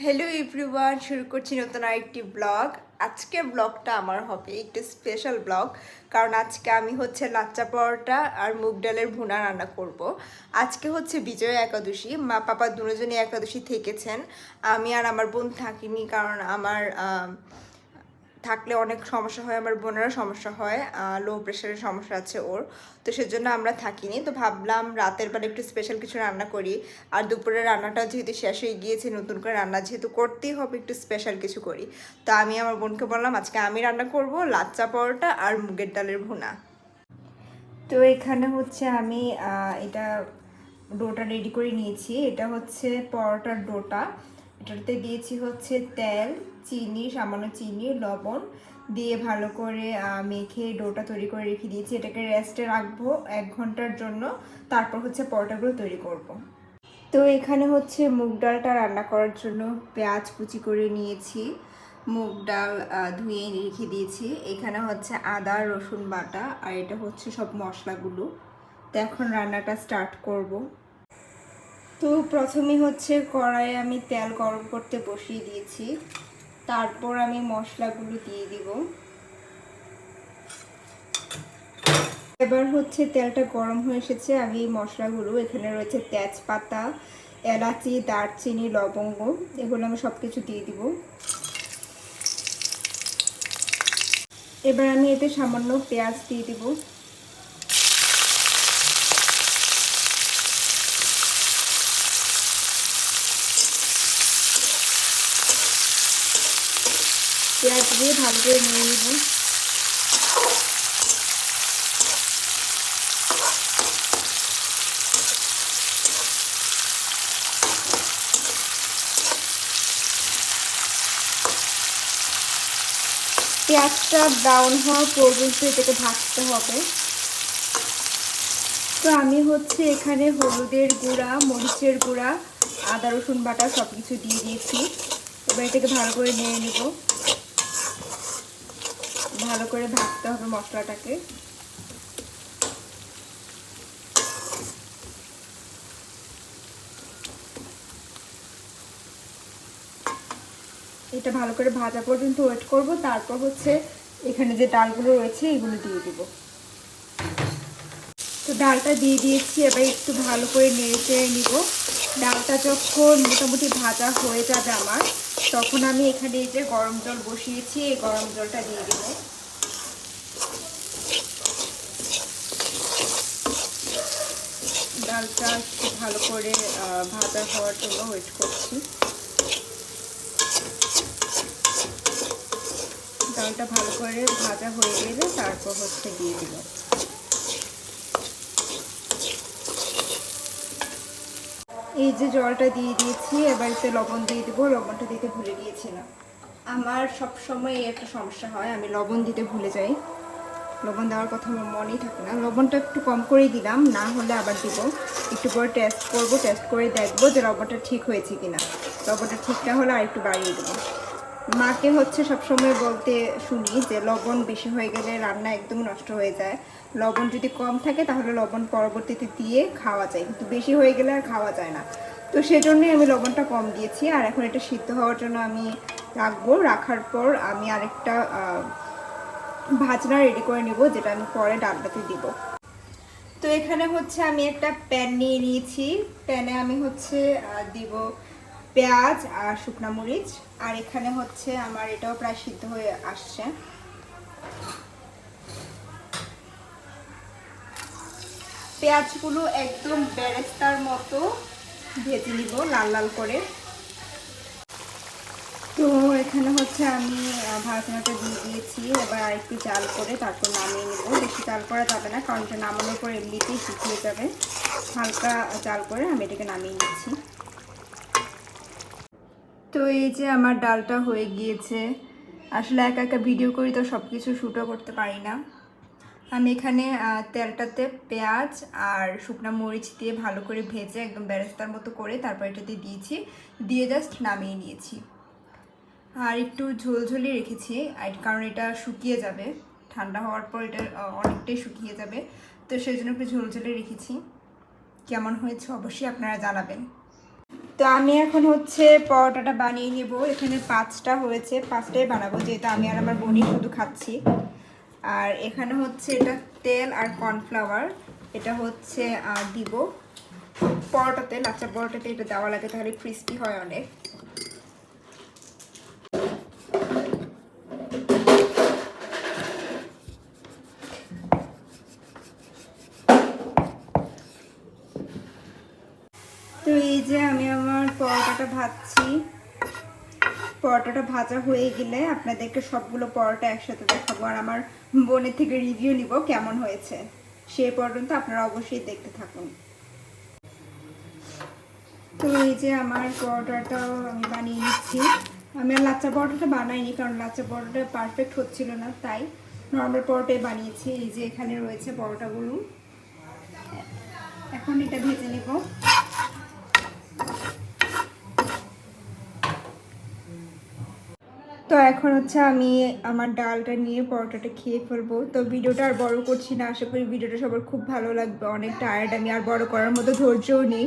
Hello everyone শুরু করছি নতুন আরেকটি ব্লগ আজকে ব্লগটা আমার হবে একটি স্পেশাল ব্লগ কারণ আজকে আমি হচ্ছে লাচ্চা পরোটা আর মুগ ডালের ভুনা রান্না করব। আজকে হচ্ছে বিজয় একাদশী, মা পাপা দুজনই একাদশী থেকেছেন আমি আর আমার বোন থাকিনি কারণ আমার থাকলে অনেক সমস্যা হয়, আমার বোনেরও সমস্যা হয় লো প্রেশারের সমস্যা আছে ওর। তো সেজন্য আমরা থাকিনি। তো ভাবলাম রাতের বেলা একটু স্পেশাল কিছু রান্না করি। আর দুপুরের রান্নাটা যেহেতু শেষ হয়ে গিয়েছে, নতুন করে রান্না যেহেতু করতেই হবে, একটু স্পেশাল কিছু করি। তো আমি আমার বোনকে বললাম, আজকে আমি রান্না করব লাচ্চা পরোটা আর মুগের ডালের ভুনা। তো এখানে হচ্ছে আমি এটা ডোটা রেডি করে নিয়েছি। এটা হচ্ছে পরোটার ডোটা। এটাতে দিয়েছি হচ্ছে তেল, চিনি, সামান্য চিনি, লবণ দিয়ে ভালো করে মেখে ডোটা তৈরি করে রেখে দিয়েছি। এটাকে রেস্টে রাখব এক ঘণ্টার জন্য। তারপর হচ্ছে পরোটাগুলো তৈরি করব। তো এখানে হচ্ছে মুগ ডালটা রান্না করার জন্য পেঁয়াজ কুচি করে নিয়েছি। মুগ ডাল ধুয়ে রেখে দিয়েছি। এখানে হচ্ছে আদা, রসুন বাটা আর এটা হচ্ছে সব মশলাগুলো। তো এখন রান্নাটা স্টার্ট করব। তো প্রথমে হচ্ছে কড়াইয়ে আমি তেল গরম করতে বসিয়ে দিয়েছি। তারপর আমি মশলাগুলো দিয়ে দিব। এবার হচ্ছে তেলটা গরম হয়ে এসেছে, আমি মশলাগুলো, এখানে রয়েছে তেজপাতা, এলাচি, দারচিনি, লবঙ্গ, এগুলো আমি সব কিছু দিয়ে দিব। এবার আমি এতে সামান্য পেঁয়াজ দিয়ে দিব। পেঁয়াজ দিয়ে ভালো করে নিয়ে নেব। পেঁয়াজটা ব্রাউন হওয়া পর্যন্ত এটাকে ভাজতে হবে। তো আমি হচ্ছে এখানে হলুদের গুঁড়া, মরিচের গুঁড়া, আদা রসুন বাটা সব কিছু দিয়ে দিয়েছি। এবার এটাকে ভালো করে নিয়ে নেব। ভালো করে ভাজতে হবে মশলাটাকে। এটা ভালো করে ভাজা পর্যন্ত ওয়েট করব, তারপর হচ্ছে এখানে যে ডালগুলো রয়েছে, এগুলো দিয়ে দিব। তো ডালটা দিয়ে দিয়েছি, এবার একটু ভালো করে নেড়ে চেড়ে নিব। ডালটা যখন মোটামুটি ভাজা হয়ে যাবে আমার, তখন আমি এখানে এই যে গরম জল বসিয়েছি, এই গরম জলটা দিয়ে দিব। ডালটা ভালো করে ভাজা হওয়ার জন্য ওয়েট করছি। ডালটা ভালো করে ভাজা হয়ে গেলে তারপর হচ্ছে দিয়ে দিব এই যে জলটা দিয়ে দিয়েছি, এবার এতে লবণ দিয়ে দেবো। লবণটা দিতে ভুলে গিয়েছিলাম। আমার সব সময় একটা সমস্যা হয়, আমি লবণ দিতে ভুলে যাই। লবণ দেওয়ার কথা আমার মনেই থাকে না। লবণটা একটু কম করে দিলাম, না হলে আবার দিব। একটু করে টেস্ট করব টেস্ট করে দেখব যে লবণটা ঠিক হয়েছে কিনা। লবণটা ঠিক না হলে আর একটু বাড়িয়ে দেবো। মাকে হচ্ছে সবসময় বলতে শুনি যে লবণ বেশি হয়ে গেলে রান্না একদম নষ্ট হয়ে যায়। লবণ যদি কম থাকে তাহলে লবণ পরবর্তীতে দিয়ে খাওয়া যায়। কিন্তু বেশি হয়ে গেলে আর খাওয়া যায় না। তো সেজন্যই আমি লবণটা কম দিয়েছি। আর এখন এটা সিদ্ধ হওয়ার জন্য আমি রাখব। রাখার পর আমি আরেকটা ভাজনা রেডি করে নিব, যেটা আমি পরে ডালটাতে দিব। তো এখানে হচ্ছে আমি একটা প্যান নিয়ে নিয়েছি। প্যানে আমি হচ্ছে দিব পেঁয়াজ আর শুকনা মরিচ। আর এখানে হচ্ছে আমার এটাও প্রায় সিদ্ধ হয়ে আসছে। পেঁয়াজগুলো একদম বেরেস্তার মতো ভেজে নিব লাল লাল করে। তো এখানে হচ্ছে আমি ভাজনাটা দিয়ে দিয়েছি। এবার আরেকটু চাল করে তারপর নামিয়ে নেব। বেশি চাল করা যাবে না, কারণ এটা নামানোর পর এমনিতেই শুকিয়ে যাবে। হালকা চাল করে আমি এটাকে নামিয়ে নিচ্ছি। তো এই যে আমার ডালটা হয়ে গিয়েছে, আসলে একা একা ভিডিও করি তো সব কিছু শ্যুটও করতে পারি না। আমি এখানে তেলটাতে পেঁয়াজ আর শুকনা মরিচ দিয়ে ভালো করে ভেজে একদম বেরেস্তার মতো করে তারপর এটাতে দিয়েছি, দিয়ে জাস্ট নামিয়ে নিয়েছি। আর একটু ঝোলঝোলি রেখেছি, আর কারণ এটা শুকিয়ে যাবে। ঠান্ডা হওয়ার পর এটা অনেকটাই শুকিয়ে যাবে। তো সেই জন্য একটু ঝোলঝোলি রেখেছি। কেমন হয়েছে অবশ্যই আপনারা জানাবেন। তো আমি এখন হচ্ছে পরোটাটা বানিয়ে নেব। এখানে পাঁচটা হয়েছে, পাঁচটাই বানাবো, যেহেতু আমি আর আমার বোনই শুধু খাচ্ছি। আর এখানে হচ্ছে এটা তেল আর কর্নফ্লাওয়ার, এটা হচ্ছে দিব। পরোটাতে লাচ্চা পরোটাতে এটা দেওয়া লাগে তাহলে ক্রিস্পি হয় অনেক। তো এই যে আমি আমার পরোটাটা ভাজছি। পরোটাটা ভাজা হয়ে গেলে আপনাদেরকে সবগুলো পরোটা একসাথে দেখাবো আর আমার বোনের থেকে রিভিউ নিব কেমন হয়েছে। সে পর্যন্ত আপনারা অবশ্যই দেখতে থাকুন। তো এই যে আমার পরোটাটাও আমি বানিয়ে নিচ্ছি। আমি আর লাচ্চা পরোটাটা বানাইনি কারণ লাচ্চা পরোটাটা পারফেক্ট হচ্ছিল না, তাই নর্মাল পরোটাই বানিয়েছি। এই যে এখানে রয়েছে পরোটাগুলো। এখন এটা ভেজে নেব। তো এখন হচ্ছে আমি আমার ডালটা নিয়ে পরোটাটা খেয়ে ফেলব। তো ভিডিওটা আর বড় করছি না, আশা করি ভিডিওটা সবার খুব ভালো লাগবে। অনেক টায়ার্ড আমি, আর বড় করার মতো ধৈর্যও নেই।